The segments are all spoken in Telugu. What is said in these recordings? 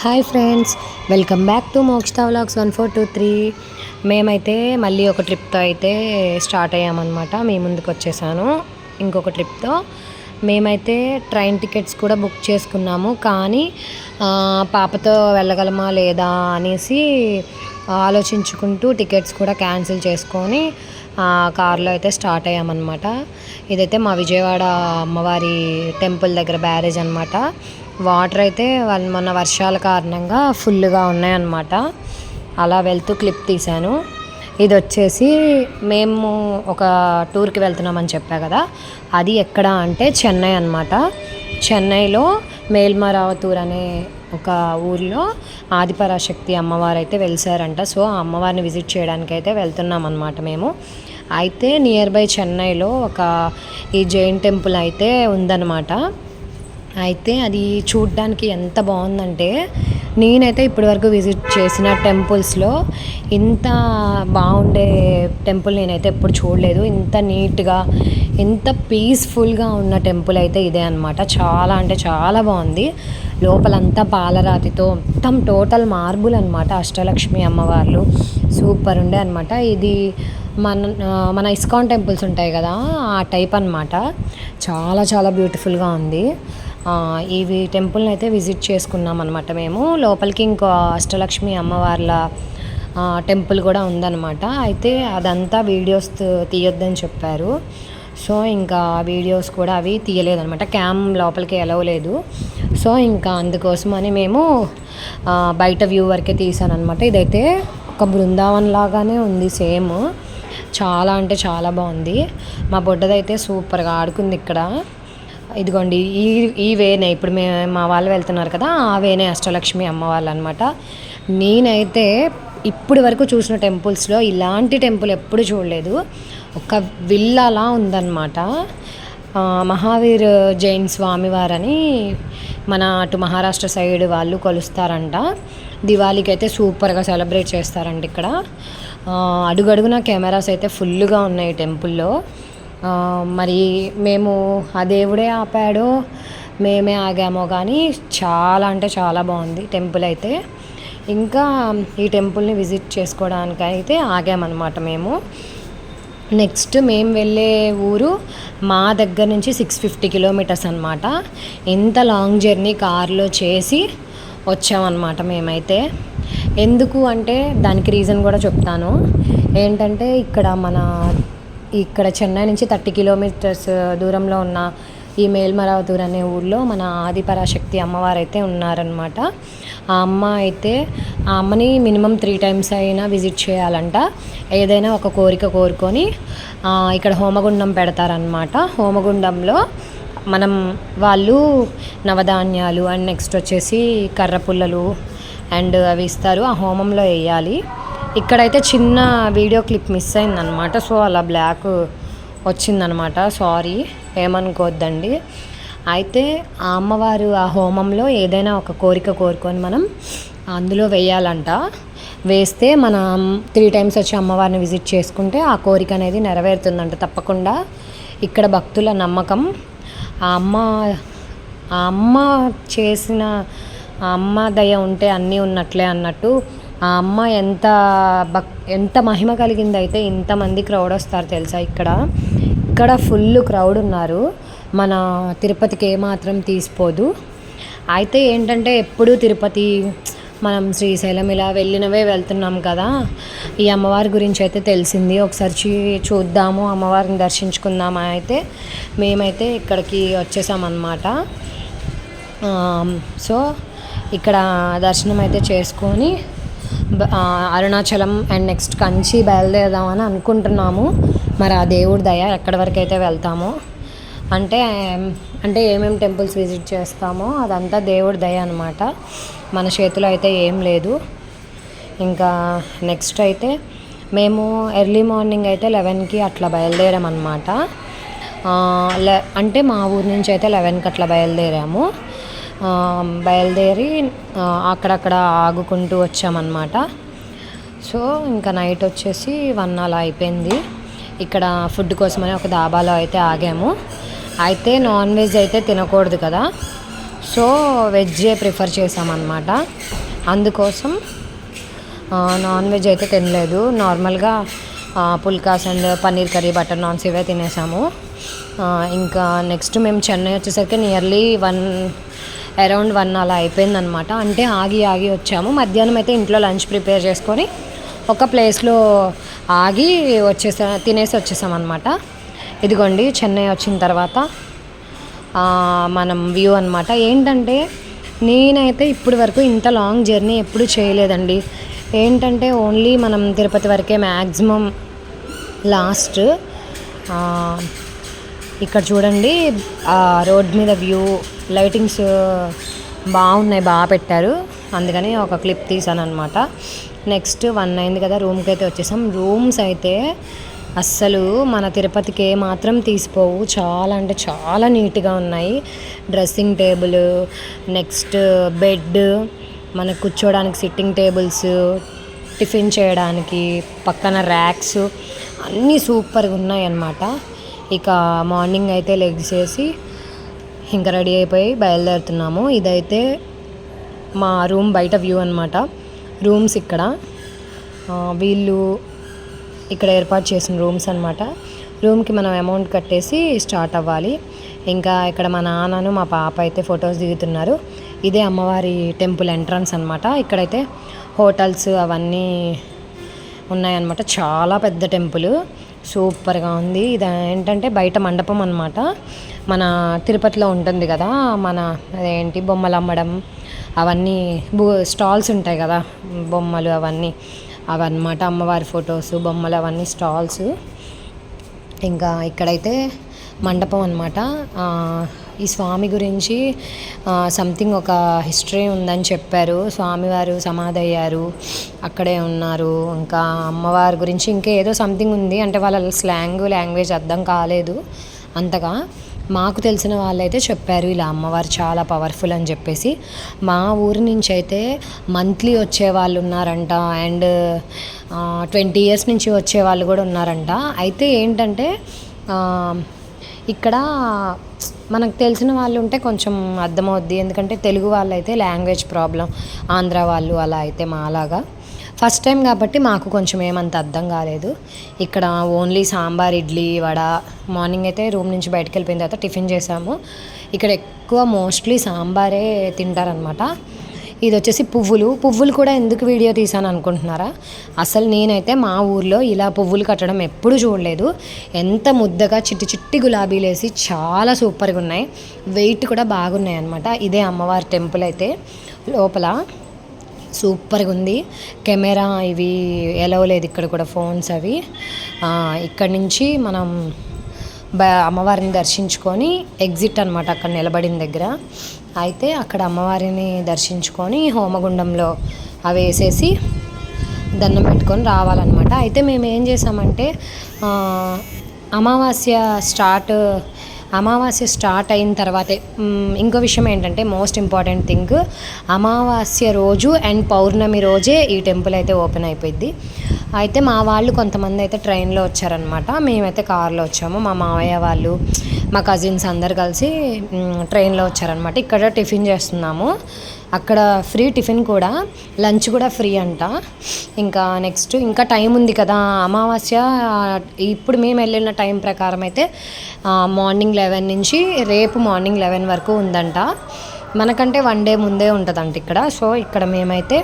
Hi friends welcome back to Mokshitha vlogs one four two three. మేమైతే మళ్ళీ ఒక ట్రిప్తో అయితే స్టార్ట్ అయ్యామన్నమాట. మీ ముందుకు వచ్చేసాను ఇంకొక ట్రిప్తో. మేమైతే ట్రైన్ టికెట్స్ కూడా బుక్ చేసుకున్నాము కానీ పాపతో వెళ్ళగలమా లేదా అనేసి ఆలోచించుకుంటూ టికెట్స్ కూడా క్యాన్సిల్ చేసుకొని కారులో కార్లో అయితే స్టార్ట్ అయ్యామన్నమాట. ఇదైతే మా విజయవాడ అమ్మవారి టెంపుల్ దగ్గర బ్యారేజ్ అనమాట వాటర్ అయితే వాళ్ళు మొన్న వర్షాల కారణంగా ఫుల్గా ఉన్నాయన్నమాట. అలా వెళ్తూ క్లిప్ తీశాను. ఇది వచ్చేసి మేము ఒక టూర్కి వెళ్తున్నామని చెప్పా కదా. అది ఎక్కడ అంటే చెన్నై అన్నమాట. చెన్నైలో మేల్మరావతూర్ అనే ఒక ఊర్లో ఆదిపరాశక్తి అమ్మవారు అయితే వెలిసారంట. సో ఆ అమ్మవారిని విజిట్ చేయడానికి అయితే వెళ్తున్నాం అనమాట మేము. అయితే నియర్ బై చెన్నైలో ఒక ఈ జైన్ టెంపుల్ అయితే ఉందన్నమాట. అయితే అది చూడ్డానికి ఎంత బాగుందంటే నేనైతే ఇప్పటివరకు విజిట్ చేసిన టెంపుల్స్లో ఇంత బాగుండే టెంపుల్ నేనైతే ఎప్పుడు చూడలేదు. ఇంత నీట్గా ఎంత పీస్ఫుల్గా ఉన్న టెంపుల్ అయితే ఇదే అనమాట చాలా అంటే చాలా బాగుంది. లోపలంతా పాలరాతితో మొత్తం టోటల్ మార్బుల్ అనమాట అష్టలక్ష్మి అమ్మవార్లు సూపర్ ఉండే అనమాట ఇది మన మన ఇస్కాన్ టెంపుల్స్ ఉంటాయి కదా ఆ టైప్ అనమాట చాలా చాలా బ్యూటిఫుల్గా ఉంది. ఇవి టెంపుల్ని అయితే విజిట్ చేసుకున్నాం అనమాట మేము. లోపలికి ఇంకో అష్టలక్ష్మి అమ్మవార్ల టెంపుల్ కూడా ఉందన్నమాట. అయితే అదంతా వీడియోస్ తీయొద్దని చెప్పారు. సో ఇంకా వీడియోస్ కూడా అవి తీయలేదనమాట క్యామ్ లోపలికి ఎలవలేదు సో ఇంకా అందుకోసమని మేము బయట వ్యూ వరకే తీసాను ఇదైతే ఒక బృందావన్ లాగానే ఉంది సేమ్. చాలా అంటే చాలా బాగుంది. మా బొడ్డదైతే సూపర్గా ఆడుకుంది ఇక్కడ. ఇదిగోండి ఈ ఈ వేనే ఇప్పుడు మే మా వాళ్ళు వెళ్తున్నారు కదా ఆ వేనే అష్టలక్ష్మి అమ్మ వాళ్ళు అనమాట నేనైతే ఇప్పటి వరకు చూసిన టెంపుల్స్లో ఇలాంటి టెంపుల్ ఎప్పుడు చూడలేదు. ఒక విల్లాలా ఉందన్నమాట. మహావీర్ జైన్ స్వామివారని మన అటు మహారాష్ట్ర సైడ్ వాళ్ళు కొలుస్తారంట. దివాళీకి అయితే సూపర్గా సెలబ్రేట్ చేస్తారంట ఇక్కడ. అడుగడుగున కెమెరాస్ అయితే ఫుల్గా ఉన్నాయి టెంపుల్లో. మరి మేము ఆ దేవుడే ఆపాడో మేమే ఆగామో కానీ చాలా అంటే చాలా బాగుంది టెంపుల్ అయితే. ఇంకా ఈ టెంపుల్ని విజిట్ చేసుకోవడానికి అయితే ఆగామన్నమాట మేము. నెక్స్ట్ మేము వెళ్ళే ఊరు మా దగ్గర నుంచి సిక్స్ ఫిఫ్టీ కిలోమీటర్స్ అనమాట ఎంత లాంగ్ జర్నీ కార్లో చేసి వచ్చామన్నమాట మేమైతే. ఎందుకు అంటే దానికి రీజన్ కూడా చెప్తాను. ఏంటంటే ఇక్కడ మన ఇక్కడ చెన్నై నుంచి థర్టీ కిలోమీటర్స్ దూరంలో ఉన్న ఈ మేల్మరావతూర్ అనే ఊర్లో మన ఆదిపరాశక్తి అమ్మవారు అయితే ఉన్నారనమాట ఆ అమ్మ అయితే ఆ అమ్మని మినిమం త్రీ టైమ్స్ అయినా విజిట్ చేయాలంట. ఏదైనా ఒక కోరిక కోరుకొని ఇక్కడ హోమగుండం పెడతారనమాట హోమగుండంలో మనం వాళ్ళు నవధాన్యాలు అండ్ నెక్స్ట్ వచ్చేసి కర్రపుల్లలు అండ్ అవి ఇస్తారు. ఆ హోమంలో వేయాలి. ఇక్కడైతే చిన్న వీడియో క్లిప్ మిస్ అయిందనమాట. సో అలా బ్లాక్ వచ్చిందనమాట. సారీ ఏమనుకోవద్దండి అయితే ఆ అమ్మవారు ఆ హోమంలో ఏదైనా ఒక కోరిక కోరుకొని మనం అందులో వేయాలంట. వేస్తే మనం త్రీ టైమ్స్ వచ్చి అమ్మవారిని విజిట్ చేసుకుంటే ఆ కోరిక అనేది నెరవేరుతుందంట. తప్పకుండా ఇక్కడ భక్తుల నమ్మకం. ఆ అమ్మ ఆ అమ్మ చేసిన ఆ అమ్మ దయ ఉంటే అన్నీ ఉన్నట్లే అన్నట్టు ఆ అమ్మ ఎంత భక్ ఎంత మహిమ కలిగింది అయితే ఇంతమంది క్రౌడ్ వస్తారు తెలుసా ఇక్కడ. ఇక్కడ ఫుల్ క్రౌడ్ ఉన్నారు. మన తిరుపతికి ఏమాత్రం తీసిపోదు. అయితే ఏంటంటే ఎప్పుడు తిరుపతి మనం శ్రీశైలం ఇలా వెళ్ళినవే వెళ్తున్నాం కదా. ఈ అమ్మవారి గురించి అయితే తెలిసింది. ఒకసారి చూద్దాము అమ్మవారిని దర్శించుకుందామా అయితే. మేమైతే ఇక్కడికి వచ్చేసామన్నమాట. సో ఇక్కడ దర్శనం అయితే చేసుకొని అరుణాచలం అండ్ నెక్స్ట్ కంచి బయలుదేరదామని అనుకుంటున్నాము. మరి ఆ దేవుడి దయ ఎక్కడి వరకు అయితే వెళ్తామో. అంటే అంటే ఏమేమి టెంపుల్స్ విజిట్ చేస్తామో అదంతా దేవుడి దయ అనమాట మన చేతిలో అయితే ఏం లేదు. ఇంకా నెక్స్ట్ అయితే మేము ఎర్లీ మార్నింగ్ అయితే లెవెన్కి అట్లా బయలుదేరామన్నమాట. లె అంటే మా ఊరి నుంచి అయితే లెవెన్కి అట్లా బయలుదేరాము. బయలుదేరి అక్కడక్కడ ఆగుకుంటూ వచ్చామన్నమాట. సో ఇంకా నైట్ వచ్చేసి వన్ అలా అయిపోయింది. ఇక్కడ ఫుడ్ కోసమని ఒక దాబాలో అయితే ఆగాము. అయితే నాన్ వెజ్ అయితే తినకూడదు కదా. సో వెజ్జే ప్రిఫర్ చేసామన్నమాట అందుకోసం నాన్ వెజ్ అయితే తినలేదు. నార్మల్గా pulkas and paneer curry butter naans ఇవే తినేసాము. ఇంకా నెక్స్ట్ మేము చెన్నై వచ్చేసరికి నియర్లీ వన్ అరౌండ్ వన్ అలా అయిపోయిందనమాట. అంటే ఆగి ఆగి వచ్చాము. మధ్యాహ్నం అయితే ఇంట్లో లంచ్ ప్రిపేర్ చేసుకొని ఒక ప్లేస్లో ఆగి వచ్చేసా తినేసి వచ్చేసామన్నమాట ఇదిగోండి చెన్నై వచ్చిన తర్వాత మనం వ్యూ అనమాట. ఏంటంటే నేనైతే ఇప్పటి వరకు ఇంత లాంగ్ జర్నీ ఎప్పుడు చేయలేదండి. ఏంటంటే ఓన్లీ మనం తిరుపతి వరకే మ్యాక్సిమం లాస్ట్ ఇక్కడ చూడండి రోడ్ మీద వ్యూ లైటింగ్స్ బాగున్నాయి బాగా పెట్టారు. అందుకని ఒక క్లిప్ తీసాను అనమాట నెక్స్ట్ వన్ అయింది కదా రూమ్కి అయితే వచ్చేసాం. రూమ్స్ అయితే అస్సలు మన తిరుపతికి ఏ మాత్రం తీసిపోవు. చాలా అంటే చాలా నీట్గా ఉన్నాయి. డ్రెస్సింగ్ టేబుల్ నెక్స్ట్ బెడ్ మన కూర్చోడానికి సిట్టింగ్ టేబుల్స్ టిఫిన్ చేయడానికి పక్కన ర్యాక్స్ అన్నీ సూపర్గా ఉన్నాయి అన్నమాట ఇక మార్నింగ్ అయితే లెగ్సేసి ఇంకా రెడీ అయిపోయి బయలుదేరుతున్నాము. ఇదైతే మా రూమ్ బయట వ్యూ అనమాట రూమ్స్ ఇక్కడ. వీళ్ళు ఇక్కడ ఏర్పాటు చేసిన రూమ్స్ అనమాట రూమ్కి మనం అమౌంట్ కట్టేసి స్టార్ట్ అవ్వాలి. ఇంకా ఇక్కడ మా నాన్నను మా పాప అయితే ఫొటోస్ దిగుతున్నారు. ఇదే అమ్మవారి టెంపుల్ ఎంట్రన్స్ అనమాట ఇక్కడైతే హోటల్స్ అవన్నీ ఉన్నాయన్నమాట. చాలా పెద్ద టెంపుల్. సూపర్గా ఉంది. ఇది ఏంటంటే బయట మండపం అనమాట మన తిరుపతిలో ఉంటుంది కదా మన అదేంటి బొమ్మలు అమ్మడం అవన్నీ బూ స్టాల్స్ ఉంటాయి కదా బొమ్మలు అవన్నీ అవన్నమాట అమ్మవారి ఫొటోస్ బొమ్మలు అవన్నీ స్టాల్స్. ఇంకా ఇక్కడైతే మండపం అనమాట ఈ స్వామి గురించి సంథింగ్ ఒక హిస్టరీ ఉందని చెప్పారు. స్వామివారు సమాధి అయ్యారు అక్కడే ఉన్నారు. ఇంకా అమ్మవారి గురించి ఇంకా ఏదో సంథింగ్ ఉంది. అంటే వాళ్ళ స్లాంగ్ లాంగ్వేజ్ అర్థం కాలేదు అంతగా. మాకు తెలిసిన వాళ్ళైతే చెప్పారు ఇలా అమ్మవారు చాలా పవర్ఫుల్ అని చెప్పేసి. మా ఊరి నుంచి అయితే మంత్లీ వచ్చే వాళ్ళు ఉన్నారంట అండ్ ట్వంటీ ఇయర్స్ నుంచి వచ్చే వాళ్ళు కూడా ఉన్నారంట. అయితే ఏంటంటే ఇక్కడ మనకు తెలిసిన వాళ్ళు ఉంటే కొంచెం అర్థమవుద్ది. ఎందుకంటే తెలుగు వాళ్ళు అయితే లాంగ్వేజ్ ప్రాబ్లం ఆంధ్ర వాళ్ళు అలా అయితే మాలాగా. ఫస్ట్ టైం కాబట్టి మాకు కొంచెం ఏమంత అర్థం కాలేదు. ఇక్కడ ఓన్లీ సాంబార్ ఇడ్లీ వడ. మార్నింగ్ అయితే రూమ్ నుంచి బయటకు వెళ్ళిపోయిన తర్వాత టిఫిన్ చేసాము. ఇక్కడ ఎక్కువ మోస్ట్లీ సాంబారే తింటారనమాట ఇది వచ్చేసి పువ్వులు. పువ్వులు కూడా ఎందుకు వీడియో తీసాను అనుకుంటున్నారా? అసలు నేనైతే మా ఊర్లో ఇలా పువ్వులు కట్టడం ఎప్పుడు చూడలేదు. ఎంత ముద్దగా చిట్టి చిట్టి గులాబీలు వేసి చాలా సూపర్గా ఉన్నాయి. వెయిట్ కూడా బాగున్నాయి అనమాట ఇదే అమ్మవారి టెంపుల్ అయితే. లోపల సూపర్గా ఉంది. కెమెరా ఇవి ఎలవలేదు ఇక్కడ కూడా ఫోన్స్ అవి. ఇక్కడ నుంచి మనం బ అమ్మవారిని దర్శించుకొని ఎగ్జిట్ అనమాట అక్కడ నిలబడిన దగ్గర. అయితే అక్కడ అమ్మవారిని దర్శించుకొని హోమగుండంలో అవి వేసేసి దండం పెట్టుకొని రావాలన్నమాట. అయితే మేము ఏం చేసామంటే అమావాస్య స్టార్ట్ అమావాస్య స్టార్ట్ అయిన తర్వాతే ఇంకో విషయం ఏంటంటే మోస్ట్ ఇంపార్టెంట్ థింగ్ అమావాస్య రోజు అండ్ పౌర్ణమి రోజే ఈ టెంపుల్ అయితే ఓపెన్ అయిపోయింది అయితే మా వాళ్ళు కొంతమంది అయితే ట్రైన్లో వచ్చారనమాట మేమైతే కార్లో వచ్చాము. మా మావయ్య వాళ్ళు మా కజిన్స్ అందరు కలిసి ట్రైన్లో వచ్చారనమాట ఇక్కడ టిఫిన్ చేస్తున్నాము. అక్కడ ఫ్రీ టిఫిన్ కూడా లంచ్ కూడా ఫ్రీ అంట. ఇంకా నెక్స్ట్ ఇంకా టైం ఉంది కదా. అమావాస్య ఇప్పుడు మేము వెళ్ళిన టైం ప్రకారం అయితే మార్నింగ్ లెవెన్ నుంచి రేపు మార్నింగ్ లెవెన్ వరకు ఉందంట. మనకంటే వన్ డే ముందే ఉంటుందంట ఇక్కడ. సో ఇక్కడ మేమైతే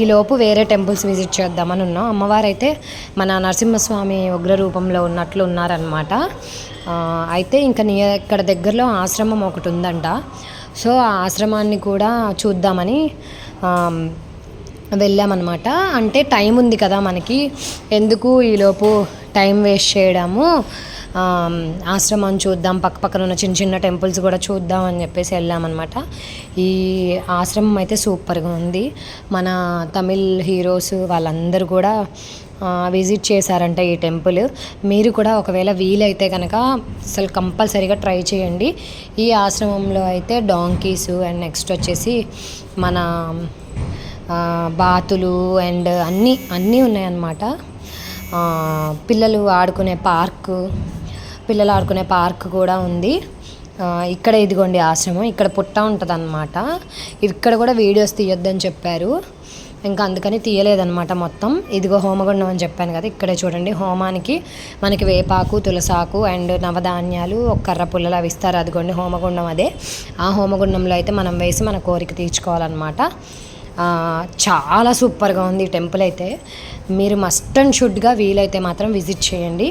ఈలోపు వేరే టెంపుల్స్ విజిట్ చేద్దామని ఉన్నాం. అమ్మవారు అయితే మన నరసింహస్వామి ఉగ్ర రూపంలో ఉన్నట్లు ఉన్నారనమాట అయితే ఇంకా నీ ఇక్కడ దగ్గరలో ఆశ్రమం ఒకటి ఉందంట. సో ఆ ఆశ్రమాన్ని కూడా చూద్దామని వెళ్ళామన్నమాట. అంటే టైం ఉంది కదా మనకి. ఎందుకు ఈలోపు టైం వేస్ట్ చేయడము. ఆశ్రమం చూద్దాం పక్క పక్కన ఉన్న చిన్న చిన్న టెంపుల్స్ కూడా చూద్దాం అని చెప్పేసి వెళ్ళామన్నమాట. ఈ ఆశ్రమం అయితే సూపర్గా ఉంది. మన తమిళ్ హీరోస్ వాళ్ళందరూ కూడా విజిట్ చేశారంట ఈ టెంపుల్. మీరు కూడా ఒకవేళ వీలైతే కనుక అసలు కంపల్సరీగా ట్రై చేయండి. ఈ ఆశ్రమంలో అయితే డాంకీస్ అండ్ నెక్స్ట్ వచ్చేసి మన బాతులు అండ్ అన్నీ అన్నీ ఉన్నాయన్నమాట. పిల్లలు ఆడుకునే పార్కు పిల్లలు ఆడుకునే పార్క్ కూడా ఉంది. ఇక్కడ ఇదిగోండి ఆశ్రమం. ఇక్కడ పుట్ట ఉంటుంది అనమాట ఇక్కడ కూడా వీడియోస్ తీయొద్దని చెప్పారు. ఇంకా అందుకని తీయలేదనమాట మొత్తం. ఇదిగో హోమగుండం అని చెప్పాను కదా ఇక్కడే చూడండి. హోమానికి మనకి వేపాకు తులసాకు అండ్ నవధాన్యాలు ఒక కర్ర పుల్లలు అవి ఇస్తారు అదిగోండి హోమగుండం అదే. ఆ హోమగుండంలో అయితే మనం వేసి మన కోరిక తీర్చుకోవాలన్నమాట. చాలా సూపర్గా ఉంది ఈ టెంపుల్ అయితే. మీరు మస్ట్ అండ్ షుడ్గా వీలైతే మాత్రం విజిట్ చేయండి.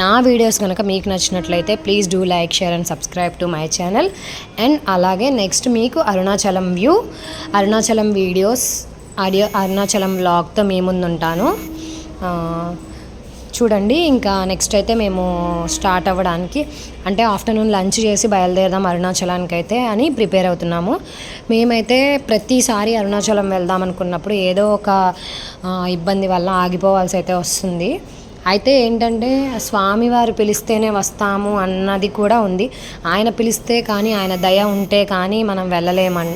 నా వీడియోస్ కనుక మీకు నచ్చినట్లయితే please do like share and subscribe to my channel. And అలాగే నెక్స్ట్ మీకు Arunachalam view Arunachalam videos audio Arunachalam వ్లాగ్తో మీ ముందు ఉంటాను చూడండి ఇంకా నెక్స్ట్ అయితే మేము స్టార్ట్ అవ్వడానికి అంటే ఆఫ్టర్నూన్ లంచ్ చేసి బయలుదేరదాం అరుణాచలానికి అయితే అని ప్రిపేర్ అవుతున్నాము. మేమైతే ప్రతిసారి అరుణాచలం వెళ్దాం అనుకున్నప్పుడు ఏదో ఒక ఇబ్బంది వల్ల ఆగిపోవాల్సి అయితే వస్తుంది. అయితే ఏంటంటే స్వామివారు పిలిస్తేనే వస్తాము అన్నది కూడా ఉంది. ఆయన పిలిస్తే కానీ ఆయన దయ ఉంటే కానీ మనం వెళ్ళలేమన్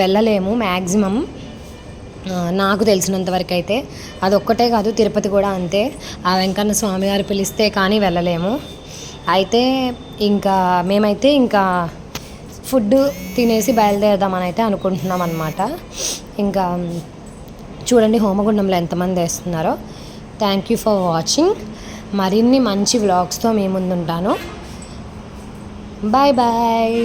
వెళ్ళలేము మ్యాక్సిమం నాకు తెలిసినంత వరకు అయితే అదొక్కటే కాదు తిరుపతి కూడా అంతే. ఆ వెంకన్న స్వామి గారు పిలిస్తే కానీ వెళ్ళలేము. అయితే ఇంకా మేమైతే ఇంకా ఫుడ్ తినేసి బయలుదేరదామని అయితే అనుకుంటున్నాం అనమాట ఇంకా చూడండి హోమగుండంలో ఎంతమంది వేస్తున్నారో. థ్యాంక్ యూ ఫర్ వాచింగ్ మరిన్ని మంచి వ్లాగ్స్తో మీ ముందుంటాను. Bye bye